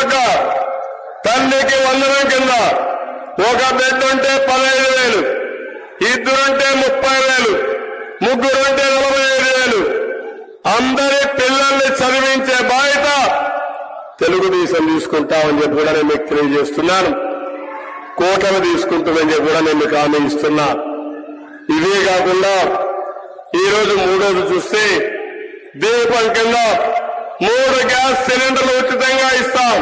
పక్క తల్లికి వందనం కింద ఒక బిడ్డ ఉంటే పదహైదు వేలు ఇద్దరుంటే ముప్పై వేలు ముగ్గురుంటే నలభై ఐదు వేలు. అందరి పిల్లల్ని చదివించే బాధ్యత తెలుగుదేశం తీసుకుంటామని చెప్పి కూడా నేను మీకు తెలియజేస్తున్నాను. కోటలు తీసుకుంటుందని చెప్పి కూడా నేను మీకు హామీ ఇస్తున్నా. ఇవే కాకుండా ఈ రోజు మూడోది చూస్తే దీపం కింద మూడు గ్యాస్ సిలిండర్లు ఉచితంగా ఇస్తాం.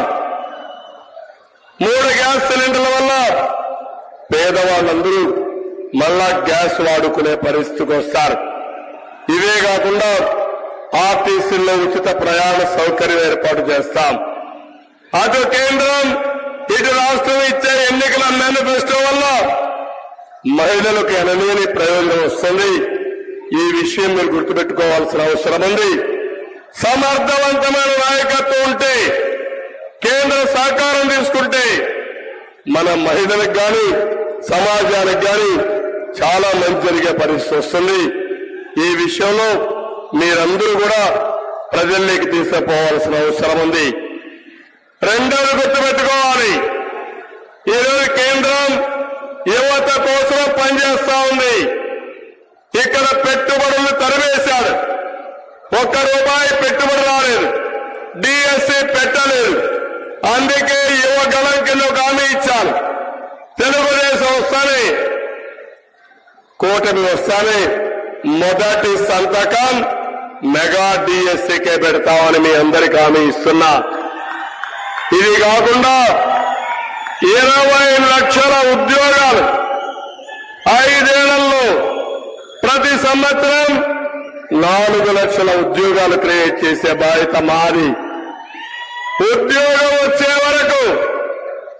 మూడు గ్యాస్ సిలిండర్ల వల్ల పేదవాళ్ళందరూ మళ్ళా గ్యాస్ వాడుకునే పరిస్థితికి వస్తారు. ఇవే కాకుండా ఆర్టీసీల్లో ఉచిత ప్రయాణ సౌకర్యం ఏర్పాటు చేస్తాం. అటు కేంద్రం ఇటు రాష్ట్రం ఇచ్చే ఎన్నికల మేనిఫెస్టో వల్ల మహిళలకు ఎనలేని ప్రయోజనం వస్తుంది. ఈ విషయం మీరు గుర్తుపెట్టుకోవాల్సిన అవసరం ఉంది. సమర్థవంతమైన నాయకత్వం ఉంటే కేంద్ర సహకారం తీసుకుంటే మన మహిళలకు గాని సమాజానికి గాని చాలా మంచి జరిగే పరిస్థితి వస్తుంది. ఈ విషయంలో మీరందరూ కూడా ప్రజల్లోకి తీసుకుపోవాల్సిన అవసరం ఉంది. రెండోది గుర్తుపెట్టుకోవాలి. ఈరోజు కేంద్రం యువత కోసం పనిచేస్తా ఉంది. ఇక్కడ పెట్టుబడులు తరివేశాడు ఒక్క రూపాయి పెట్టుబడి రాలేదు. డిఎస్సి పెట్టలేదు. అందుకే యువగణం కింద ఒక హామీ ఇచ్చాను తెలుగుదేశం వస్తానే. కూటమి వస్తానే. మొదటి సంతకం మెగా డిఎస్సికే పెడతామని మీ అందరికి హామీ ఇస్తున్నా. ఇది కాకుండా ఇరవై లక్షల ఉద్యోగాలు ఐదేళ్ళలో ప్రతి సంవత్సరం నాలుగు లక్షల ఉద్యోగాలు క్రియేట్ చేసే బాధ్యత మాది. ఉద్యోగం వచ్చే వరకు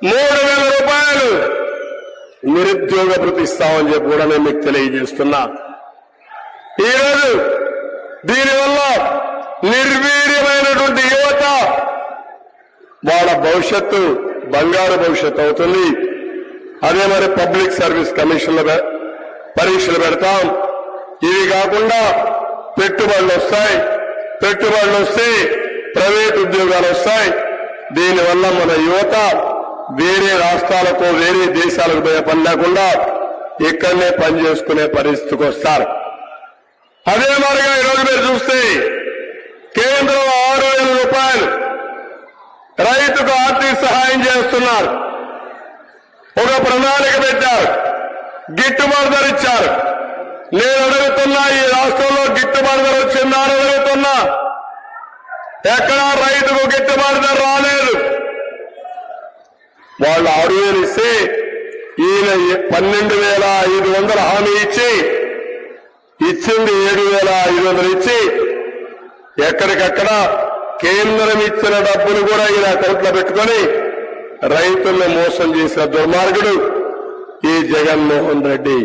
మూడు వేల రూపాయలు నిరుద్యోగ భృతి ఇస్తామని చెప్పి కూడా నేను మీకు తెలియజేస్తున్నా. ఈరోజు దీనివల్ల నిర్వీర్యమైనటువంటి యువత వాళ్ళ భవిష్యత్తు బంగారు భవిష్యత్తు అవుతుంది. అదే మరి పబ్లిక్ సర్వీస్ కమిషన్ల పరీక్షలు పెడతాం. ఇవి కాకుండా పెట్టుబడులు వస్తాయి. పెట్టుబడులు వస్తే ప్రైవేట్ ఉద్యోగాలు వస్తాయి. దీనివల్ల మన యువత వేరే రాష్ట్రాలకు వేరే దేశాలకు పోయే పని లేకుండా ఇక్కడనే పని చేసుకునే పరిస్థితికి వస్తారు. అదే మరిగా ఈరోజు మీరు చూస్తే కేంద్రం ఆరు వేల రూపాయలు రైతుకు ఆర్థిక సహాయం చేస్తున్నారు. ఒక ప్రణాళిక పెట్టారు. గిట్టుబాటు ధర ఇచ్చారు. నేను అడుగుతున్నా ఈ రాష్ట్రంలో గిట్టుబాటు ధర వచ్చిందని అడుగుతున్నా. ఎక్కడా రైతుకు గిట్టుబాటు ధర రాలేదు. వాళ్ళు ఆరు వేలు ఇస్తే ఈయన పన్నెండు వేల ఐదు వందల హామీ ఇచ్చి ఇచ్చింది ఏడు వేల ఐదు వందలు ఇచ్చి ఎక్కడికక్కడ కేంద్రం ఇచ్చిన డబ్బులు కూడా ఈయన అకౌంట్లో పెట్టుకొని రైతుల్ని మోసం చేసిన దుర్మార్గుడు ఈ జగన్మోహన్ రెడ్డి.